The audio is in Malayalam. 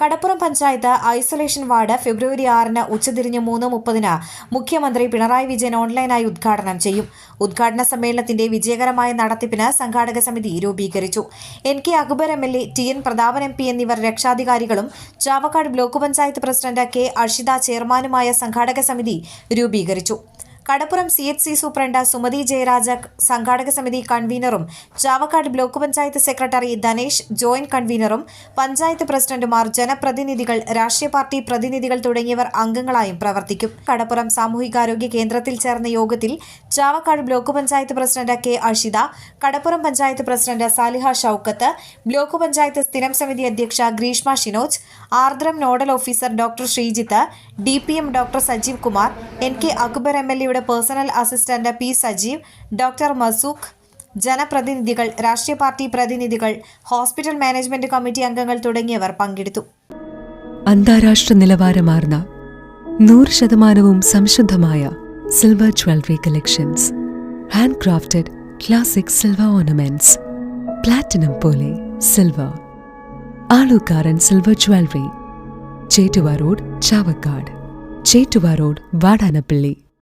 Kadappuram panchayat isolation ward February ആറിന് ഉച്ചതിരിഞ്ഞ് മൂന്ന് മുപ്പതിന് മുഖ്യമന്ത്രി പിണറായി വിജയൻ ഓൺലൈനായി ഉദ്ഘാടനം ചെയ്യും. ഉദ്ഘാടന സമ്മേളനത്തിന്റെ വിജയകരമായ നടത്തിപ്പിന് സംഘാടക സമിതി രൂപീകരിച്ചു. N K Akbar M L A T N Prathapan M P എന്നിവർ രക്ഷാധികാരികളും Chavakkad block panchayat president K Arshitha ചെയർമാനുമായ സംഘാടക സമിതി രൂപീകരിച്ചു. Kadappuram C H C superintendent Sumathi Jayaraja സംഘാടക സമിതി കൺവീനറും Chavakkad block panchayat secretary Dhanesh joint കൺവീനറും panchayat പ്രസിഡന്റുമാർ ജനപ്രതിനിധികൾ രാഷ്ട്രീയ പാർട്ടി പ്രതിനിധികൾ തുടങ്ങിയവർ അംഗങ്ങളായും പ്രവർത്തിക്കും. കടപ്പുറം സാമൂഹികാരോഗ്യ കേന്ദ്രത്തിൽ ചേർന്ന യോഗത്തിൽ Chavakkad block panchayat president K Ashitha Kadappuram panchayat president Saliha Shoukath block panchayat സ്ഥിരം സമിതി അധ്യക്ഷ Greeshma Shinoj Ardram nodal officer doctor Sreejith D doctor Sajeev Kumar N K Akbar M L എയുടെ personal assistant P Sajeev doctor Masooq ജനപ്രതിനിധികൾ രാഷ്ട്രീയ പാർട്ടി പ്രതിനിധികൾ ഹോസ്പിറ്റൽ മാനേജ്മെന്റ് കമ്മിറ്റി അംഗങ്ങൾ തുടങ്ങിയവർ പങ്കെടുത്തു. അന്താരാഷ്ട്ര നിലവാരമാർന്ന നൂറ് ശതമാനവും സംശുദ്ധമായ silver jewellery collections. Hand crafted classic silver ornaments. Platinum പോലെ silver. Alukkaran silver jewellery. Chettuva road Chavakkad. Chettuva road Vadanappally.